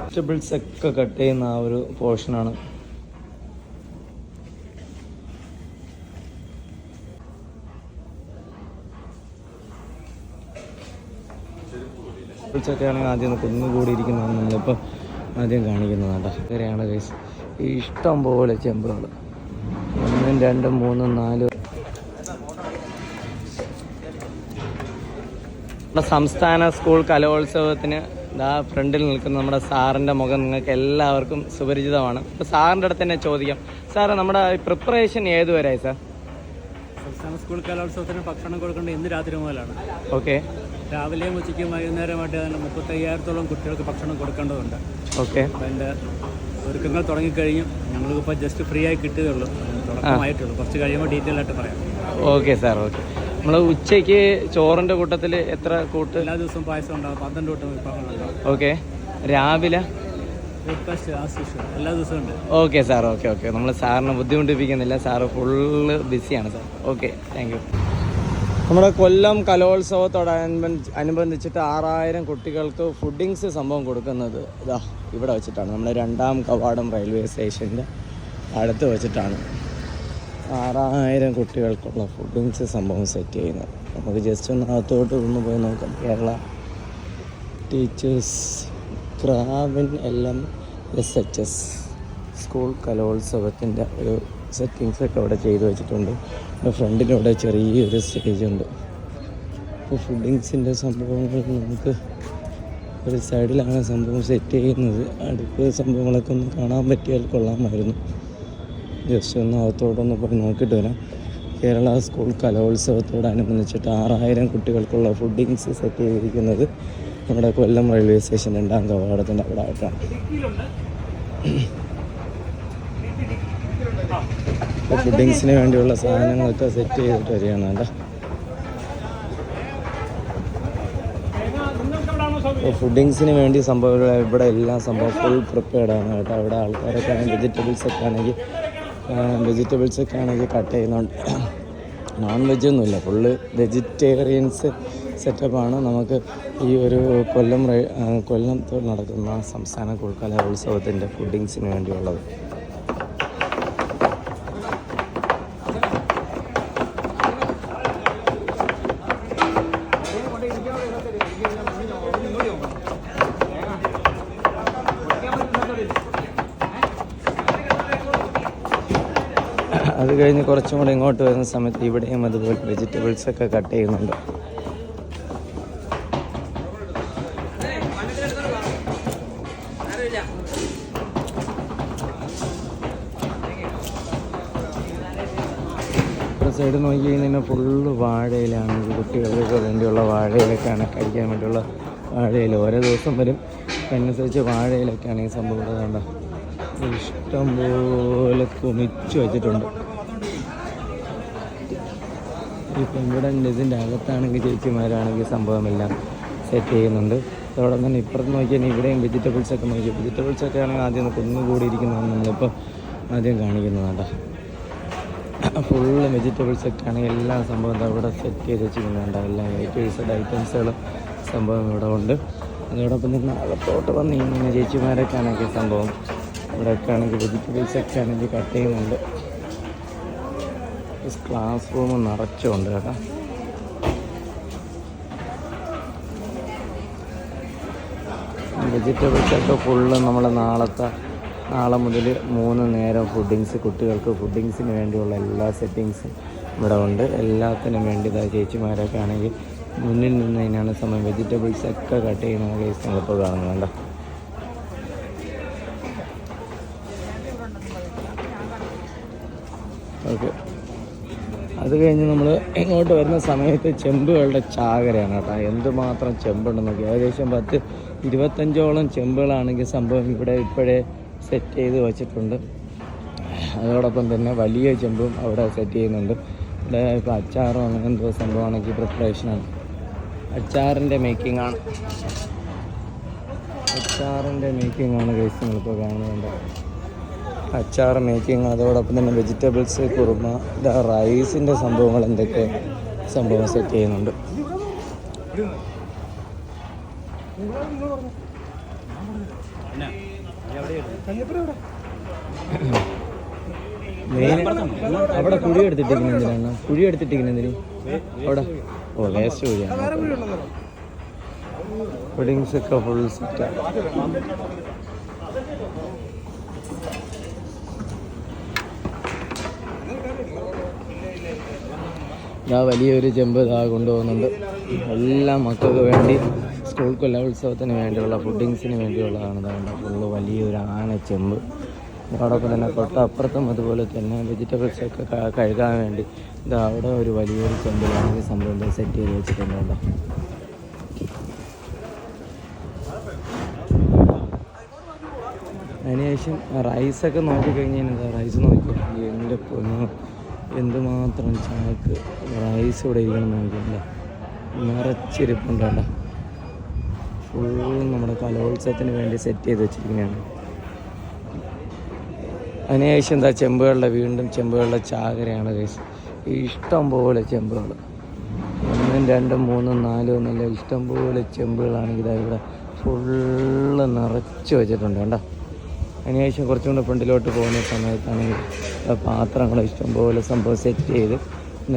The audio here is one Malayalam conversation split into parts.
വെജിറ്റബിൾസ് ഒക്കെ കട്ട് ചെയ്യുന്ന ആ ഒരു പോർഷനാണ് വെജിറ്റബിൾസ് ഒക്കെ ആണെങ്കിൽ ആദ്യം കുന്നുകൂടിയിരിക്കുന്നതാണ് നമ്മളിപ്പോൾ ആദ്യം കാണിക്കുന്നത് കേട്ടോ. ഇവരെയാണ് ഗൈസ് ഇഷ്ടം പോലെ ചെമ്പുകൾ. ഒന്നും രണ്ടും മൂന്നും നാലും നമ്മുടെ സംസ്ഥാന സ്കൂൾ കലോത്സവത്തിന് ഇതാ ഫ്രണ്ടിൽ നിൽക്കുന്ന നമ്മുടെ സാറിന്റെ മുഖം നിങ്ങൾക്ക് എല്ലാവർക്കും സുപരിചിതമാണ്. അപ്പോൾ സാറിന്റെ അടുത്ത് തന്നെ ചോദിക്കാം. സാറ് നമ്മുടെ പ്രിപ്പറേഷൻ ഏതുവരെയായി സാർ? സംസ്ഥാന സ്കൂൾ കലോത്സവത്തിന് ഭക്ഷണം കൊടുക്കേണ്ടത് ഇന്ന് രാത്രി മുതലാണ്. ഓക്കെ. രാവിലെയും ഉച്ചയ്ക്കും വൈകുന്നേരമായിട്ട് തന്നെ മുപ്പത്തയ്യായിരത്തോളം കുട്ടികൾക്ക് ഭക്ഷണം കൊടുക്കേണ്ടതുണ്ട്. ഓക്കെ. അതിന്റെ ഒരുക്കങ്ങൾ തുടങ്ങിക്കഴിഞ്ഞു. ഞങ്ങൾക്കിപ്പോൾ ജസ്റ്റ് ഫ്രീ ആയി കിട്ടുകയുള്ളൂ തുടക്കമായിട്ടുള്ളൂ. കുറച്ച് കഴിയുമ്പോൾ ഡീറ്റെയിൽ ആയിട്ട് പറയാം. Okay sir okay. നമ്മൾ ഉച്ചയ്ക്ക് ചോറിന്റെ കൂട്ടത്തിൽ എത്ര കൂട്ട്? എല്ലാ ദിവസവും പായസം ഉണ്ടാവും. പന്ത്രണ്ട് കൂട്ടം വിഭവങ്ങളുണ്ടാവും ഓക്കെ. രാവിലെ? എല്ലാ ദിവസവും ഉണ്ട്. Okay sir. Okay okay. നമ്മൾ സാറിനെ ബുദ്ധിമുട്ടിപ്പിക്കുന്നില്ല. സാറ് ഫുള്ള് ബിസിയാണ് സാർ. ഓക്കെ താങ്ക് യു നമ്മുടെ കൊല്ലം കലോത്സവത്തോടനുബന്ധി അനുബന്ധിച്ചിട്ട് ആറായിരം കുട്ടികൾക്ക് ഫുഡിങ്സ് സംഭവം കൊടുക്കുന്നത് ഇതാ ഇവിടെ വെച്ചിട്ടാണ്. നമ്മുടെ രണ്ടാം കവാടം റെയിൽവേ സ്റ്റേഷന്റെ അടുത്ത് വെച്ചിട്ടാണ്. ആറായിരം കുട്ടികൾക്കുള്ള ഫുഡിങ്സ് സംഭവം സെറ്റ് ചെയ്യുന്നത് നമുക്ക് ജസ്റ്റ് ഒന്ന് അകത്തോട്ട് ഒന്ന് പോയി നോക്കാം. Kerala teachers ക്രാവിൻ L M S H S school കലോത്സവത്തിന്റെ ഒരു സെറ്റിങ്സ് ഒക്കെ അവിടെ ചെയ്തു വെച്ചിട്ടുണ്ട്. ഫ്രണ്ടിലൂടെ ചെറിയൊരു സ്റ്റേജ് ഉണ്ട്. അപ്പോൾ ഫുഡിങ്സിന്റെ സംഭവങ്ങൾ നമുക്ക് ഒരു സൈഡിലാണ് സംഭവം സെറ്റ് ചെയ്യുന്നത്. അടുത്ത സംഭവങ്ങളൊക്കെ ഒന്ന് കാണാൻ പറ്റിയാൽ കൊള്ളാമായിരുന്നു. ജസ്റ്റ് ഒന്ന് അകത്തോട്ടൊന്ന് പോയി നോക്കിയിട്ട് വരാം. കേരള സ്കൂൾ കലോത്സവത്തോടനുബന്ധിച്ചിട്ട് ആറായിരം കുട്ടികൾക്കുള്ള ഫുഡിങ്സ് സെറ്റ് ചെയ്തിരിക്കുന്നത് നമ്മുടെ കൊല്ലം റെയിൽവേ സ്റ്റേഷൻ രണ്ടാം കവാടത്തിന്റെ അവിടെ ആയിട്ടാണ്. ഫുഡിങ്സിന് വേണ്ടിയുള്ള സാധനങ്ങളൊക്കെ സെറ്റ് ചെയ്തിട്ട് വരികയാണ് അപ്പോൾ ഫുഡിങ്സിന് വേണ്ടി സംഭവം ഇവിടെ എല്ലാം സംഭവം ഫുൾ പ്രിപ്പയർഡ് ആണ് കേട്ടോ. അവിടെ ആൾക്കാരൊക്കെ ആണെങ്കിൽ വെജിറ്റബിൾസ് ഒക്കെ ആണെങ്കിൽ വെജിറ്റബിൾസ് ഒക്കെ ആണെങ്കിൽ കട്ട് ചെയ്യുന്നുണ്ട് നോൺ വെജ് ഒന്നുമില്ല. ഫുള്ള് വെജിറ്റേറിയൻസ് സെറ്റപ്പാണ് നമുക്ക് ഈ ഒരു കൊല്ലം കൊല്ലത്ത് നടക്കുന്ന സംസ്ഥാന കലോത്സവത്തിന്റെ ഫുഡിങ്സിന് വേണ്ടിയുള്ളത്. കഴിഞ്ഞ് കുറച്ചും കൂടെ ഇങ്ങോട്ട് വരുന്ന സമയത്ത് ഇവിടെയും അതുപോലെ വെജിറ്റബിൾസ് ഒക്കെ കട്ട് ചെയ്യുന്നുണ്ട്. സൈഡ് നോക്കി കഴിഞ്ഞാൽ ഫുള്ള് വാഴയിലാണ്. കുട്ടികൾക്ക് വേണ്ടിയുള്ള വാഴയിലൊക്കെയാണ് കഴിക്കാൻ വേണ്ടിയുള്ള വാഴയില. ഓരോ ദിവസം വരും. അതിനനുസരിച്ച് വാഴയിലൊക്കെയാണ് ഈ സംഭവം ഇഷ്ടം പോലെ കുമിച്ച് വെച്ചിട്ടുണ്ട്. ഇപ്പം ഇവിടെ ഇതിന്റെ അകത്താണെങ്കിൽ ചേച്ചിമാരാണെങ്കിൽ സംഭവമെല്ലാം സെറ്റ് ചെയ്യുന്നുണ്ട്. അതോടൊപ്പം തന്നെ ഇപ്പുറത്ത് നോക്കിയാൽ ഇവിടെയും വെജിറ്റബിൾസ് ഒക്കെ നോക്കി. വെജിറ്റബിൾസ് ഒക്കെ ആണെങ്കിൽ ആദ്യം കുന്നുകൂടിയിരിക്കുന്നതാണ് നമ്മളിപ്പോൾ ആദ്യം കാണിക്കുന്നത് കേട്ടോ ഫുള്ള് വെജിറ്റബിൾസ് ഒക്കെ ആണെങ്കിൽ എല്ലാ സംഭവം അവിടെ സെറ്റ് ചെയ്ത് വെച്ചിരിക്കുന്നുണ്ട്. എല്ലാ ഏറ്റവും ഐറ്റംസുകളും സംഭവം ഇവിടെ ഉണ്ട്. അതോടൊപ്പം തന്നെ അകത്തോട്ട് വന്ന് ഇങ്ങനെ ചേച്ചിമാരൊക്കെ ആണെങ്കിൽ സംഭവം ഇവിടെയൊക്കെ ആണെങ്കിൽ വെജിറ്റബിൾസ് ഒക്കെ ആണെങ്കിൽ കട്ട് ചെയ്യുന്നുണ്ട്. ക്ലാസ് റൂം നിറച്ചുണ്ട് കേട്ടോ. വെജിറ്റബിൾസൊക്കെ ഫുള്ള് നമ്മൾ നാളത്തെ നാളെ മുതൽ മൂന്ന് നേരം ഫുഡിങ്സ് കുട്ടികൾക്ക് ഫുഡിങ്സിന് വേണ്ടിയുള്ള എല്ലാ സെറ്റിങ്സും ഇവിടെ ഉണ്ട്. എല്ലാത്തിനും വേണ്ടി ഇതാ ചേച്ചിമാരൊക്കെ ആണെങ്കിൽ മുന്നിൽ നിന്ന് തന്നെയാണ് സമയം വെജിറ്റബിൾസൊക്കെ കട്ട് ചെയ്യുന്ന കേസ് നമ്മളിപ്പോൾ കാണുന്നുണ്ട് ഓക്കെ അത് കഴിഞ്ഞ് നമ്മൾ ഇങ്ങോട്ട് വരുന്ന സമയത്ത് ചെമ്പുകളുടെ ചാകരയാണ് കേട്ടോ. എന്തുമാത്രം ചെമ്പുണ്ടെന്നൊക്കെ ഏകദേശം പത്ത് ഇരുപത്തഞ്ചോളം ചെമ്പുകളാണെങ്കിൽ സംഭവം ഇവിടെ ഇപ്പോഴേ സെറ്റ് ചെയ്ത് വച്ചിട്ടുണ്ട്. അതോടൊപ്പം തന്നെ വലിയ ചെമ്പും അവിടെ സെറ്റ് ചെയ്യുന്നുണ്ട്. ഇവിടെ ഇപ്പോൾ അച്ചാറും അങ്ങനെ എന്തോ സംഭവമാണെങ്കിൽ പ്രിപ്പറേഷനാണ് അച്ചാറിന്റെ മേക്കിംഗ് ആണ്. അച്ചാറിന്റെ മേക്കിംഗ് ആണ് കേസ് നിങ്ങളിപ്പോൾ കാണുന്നുണ്ട് അച്ചാർ മേക്കിംഗ് അതോടൊപ്പം തന്നെ വെജിറ്റബിൾസ് കുറുമ റൈസിന്റെ സംഭവങ്ങൾ എന്തൊക്കെ സംഭവം സെറ്റ് ചെയ്യുന്നുണ്ട്. മെയിൻ അവിടെ കുഴി എടുത്തിട്ടിരിക്കുന്ന എന്തിനാണ്? കുഴി എടുത്തിട്ടിരിക്കുന്ന എന്തിനും? അവിടെ. ഓ വേസ്റ്റ് കുഴിയാണ്. പുഡിങ്സ് ഒക്കെ ഫുൾ സെറ്റാണ് ഇതാ വലിയൊരു ജമ്പ് ഇതാ കൊണ്ടുപോകുന്നുണ്ട്. എല്ലാ മക്കൾക്ക് വേണ്ടി സ്കൂൾ കൊല്ലോത്സവത്തിന് വേണ്ടിയുള്ള ഫുഡിങ്സിന് വേണ്ടിയുള്ളതാണ് ഇതാണ്ട് ഫുള്ള് വലിയൊരു ആന ചെമ്പ്. അതോടൊപ്പം തന്നെ തൊട്ടപ്പുറത്തും അതുപോലെ തന്നെ വെജിറ്റബിൾസ് ഒക്കെ കഴുകാൻ വേണ്ടി ഇതാ അവിടെ ഒരു വലിയൊരു ചെമ്പിലാണ് സംരംഭം സെറ്റ് ചെയ്ത് വെച്ചിട്ടുണ്ട് അതിനുശേഷം റൈസൊക്കെ നോക്കിക്കഴിഞ്ഞാൽ എന്താ റൈസ് നോക്കി എന്റെ പൊന്നു. എന്തുമാത്രം ചാക്ക് റൈസ് ഇവിടെ ഇരിക്കണം നോക്കിയല്ല നിറച്ചിരിപ്പുണ്ടല്ല ഫുൾ നമ്മുടെ കലോത്സവത്തിന് വേണ്ടി സെറ്റ് ചെയ്ത് വെച്ചിരിക്കുന്നതാണ് അതിനുശേഷം എന്താ ചെമ്പുകളുടെ വീണ്ടും ചെമ്പുകളുടെ ചാകരയാണ് കൈസ് ഇഷ്ടം പോലെ ചെമ്പുകൾ ഒന്നും രണ്ടും മൂന്നും നാലും എന്നല്ല ഇഷ്ടം പോലെ ചെമ്പുകളാണെങ്കിൽ ഇവിടെ ഫുള്ള് നിറച്ച് വെച്ചിട്ടുണ്ട് കണ്ടോ? അതിനുശേഷം കുറച്ചും കൂടെ ഫ്രണ്ടിലോട്ട് പോകുന്ന സമയത്താണെങ്കിൽ പാത്രങ്ങൾ ഇഷ്ടംപോലെ സംഭവം സെറ്റ് ചെയ്ത്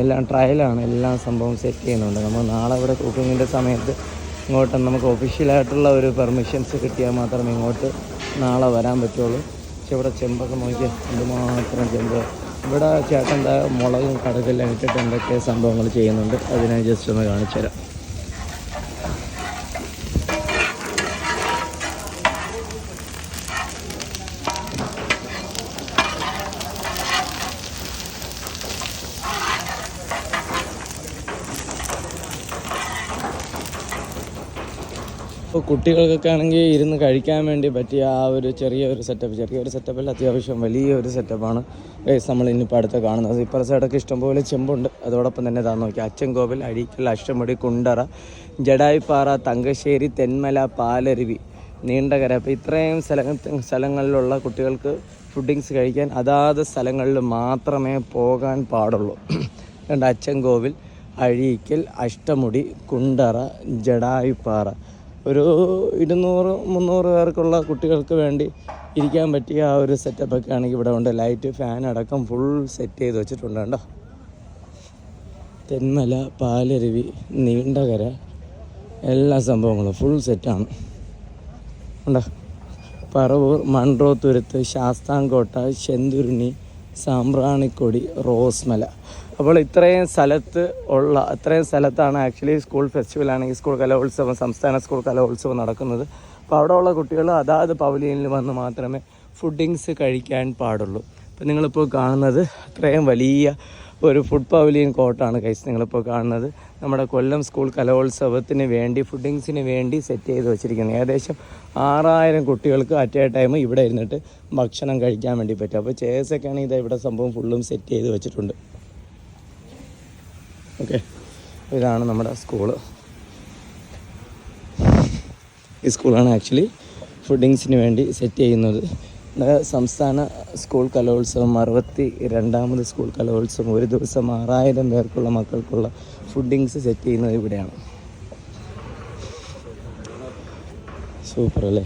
എല്ലാം ട്രയലാണ് എല്ലാം സംഭവം സെറ്റ് ചെയ്യുന്നുണ്ട്. നമ്മൾ നാളെ ഇവിടെ കുക്കിങ്ങിന്റെ സമയത്ത് ഇങ്ങോട്ട് നമുക്ക് ഒഫീഷ്യലായിട്ടുള്ള ഒരു പെർമിഷൻസ് കിട്ടിയാൽ മാത്രമേ ഇങ്ങോട്ട് നാളെ വരാൻ പറ്റുള്ളൂ. പക്ഷെ ഇവിടെ ചെമ്പൊക്കെ നോക്കിയാൽ എന്തുമാത്രം ചെമ്പ്. ഇവിടെ ചേട്ടൻ എന്താ മുളകും കടകെല്ലാം ഇട്ടിട്ട് എന്തൊക്കെ സംഭവങ്ങൾ ചെയ്യുന്നുണ്ട് അതിനെ ജസ്റ്റ് ഒന്ന് കാണിച്ചു തരാം ഇപ്പോൾ കുട്ടികൾക്കൊക്കെ ആണെങ്കിൽ ഇരുന്ന് കഴിക്കാൻ വേണ്ടി പറ്റിയ ആ ഒരു ചെറിയൊരു സെറ്റപ്പ് ചെറിയൊരു സെറ്റപ്പിൽ അത്യാവശ്യം വലിയൊരു സെറ്റപ്പാണ് നമ്മൾ ഇന്നിപ്പോൾ അടുത്ത് കാണുന്നത്. ഇപ്പുറ സൈഡൊക്കെ ഇഷ്ടംപോലെ ചെമ്പുണ്ട്. അതോടൊപ്പം തന്നെ താൻ നോക്കി അച്ചൻകോവിൽ അഴീക്കൽ അഷ്ടമുടി കുണ്ടറ ജഡായിപ്പാറ തങ്കശ്ശേരി തെന്മല പാലരുവി നീണ്ടകര. അപ്പോൾ ഇത്രയും സ്ഥല സ്ഥലങ്ങളിലുള്ള കുട്ടികൾക്ക് ഫുഡിങ്സ് കഴിക്കാൻ അതാത് സ്ഥലങ്ങളിൽ മാത്രമേ പോകാൻ പാടുള്ളൂ. രണ്ട് അച്ചൻകോവിൽ അഴീക്കൽ അഷ്ടമുടി കുണ്ടറ ജഡായിപ്പാറ. ഒരു ഇരുന്നൂറ് മുന്നൂറ് പേർക്കുള്ള കുട്ടികൾക്ക് വേണ്ടി ഇരിക്കാൻ പറ്റിയ ആ ഒരു സെറ്റപ്പൊക്കെ ആണെങ്കിൽ ഇവിടെ ഉണ്ട്. ലൈറ്റ് ഫാൻ അടക്കം ഫുൾ സെറ്റ് ചെയ്ത് വെച്ചിട്ടുണ്ട് കേട്ടോ തെന്മല പാലരുവി നീണ്ടകര എല്ലാ സംഭവങ്ങളും ഫുൾ സെറ്റാണ് ഉണ്ടോ പറവൂർ മൺട്രോത്തുരുത്ത് ശാസ്താംകോട്ട ചെന്തുരുണി സാമ്പ്രാണിക്കൊടി റോസ്മല. അപ്പോൾ ഇത്രയും സ്ഥലത്ത് ഉള്ള അത്രയും സ്ഥലത്താണ് ആക്ച്വലി സ്കൂൾ ഫെസ്റ്റിവൽ ആണെങ്കിൽ സ്കൂൾ കലോത്സവം സംസ്ഥാന സ്കൂൾ കലോത്സവം നടക്കുന്നത്. അപ്പോൾ അവിടെ ഉള്ള കുട്ടികൾ അതാത് പവലിയനിൽ വന്ന് മാത്രമേ ഫുഡിങ്സ് കഴിക്കാൻ പാടുള്ളൂ. അപ്പോൾ നിങ്ങളിപ്പോൾ കാണുന്നത് അത്രയും വലിയ ഒരു ഫുഡ് പവലിയൻ കോട്ടാണ് കൈസ് നിങ്ങളിപ്പോൾ കാണുന്നത്. നമ്മുടെ കൊല്ലം സ്കൂൾ കലോത്സവത്തിന് വേണ്ടി ഫുഡിങ്സിന് വേണ്ടി സെറ്റ് ചെയ്ത് വെച്ചിരിക്കുന്നത്. ഏകദേശം ആറായിരം കുട്ടികൾക്ക് അറ്റ് എ ടൈം ഇവിടെ ഇരുന്നിട്ട് ഭക്ഷണം കഴിക്കാൻ വേണ്ടി പറ്റും. അപ്പോൾ ചേസൊക്കെയാണ് ഇത് ഇവിടെ സംഭവം ഫുള്ളും സെറ്റ് ചെയ്ത് വെച്ചിട്ടുണ്ട്. ഓക്കെ ഇതാണ് നമ്മുടെ സ്കൂൾ ഈ സ്കൂളാണ് ആക്ച്വലി ഫുഡിങ്സിന് വേണ്ടി സെറ്റ് ചെയ്യുന്നത്. സംസ്ഥാന സ്കൂൾ കലോത്സവം അറുപത്തി രണ്ടാമത് സ്കൂൾ കലോത്സവം ഒരു ദിവസം ആറായിരം പേർക്കുള്ള മക്കൾക്കുള്ള ഫുഡിങ്സ് സെറ്റ് ചെയ്യുന്നത് ഇവിടെയാണ്. സൂപ്പർ അല്ലേ?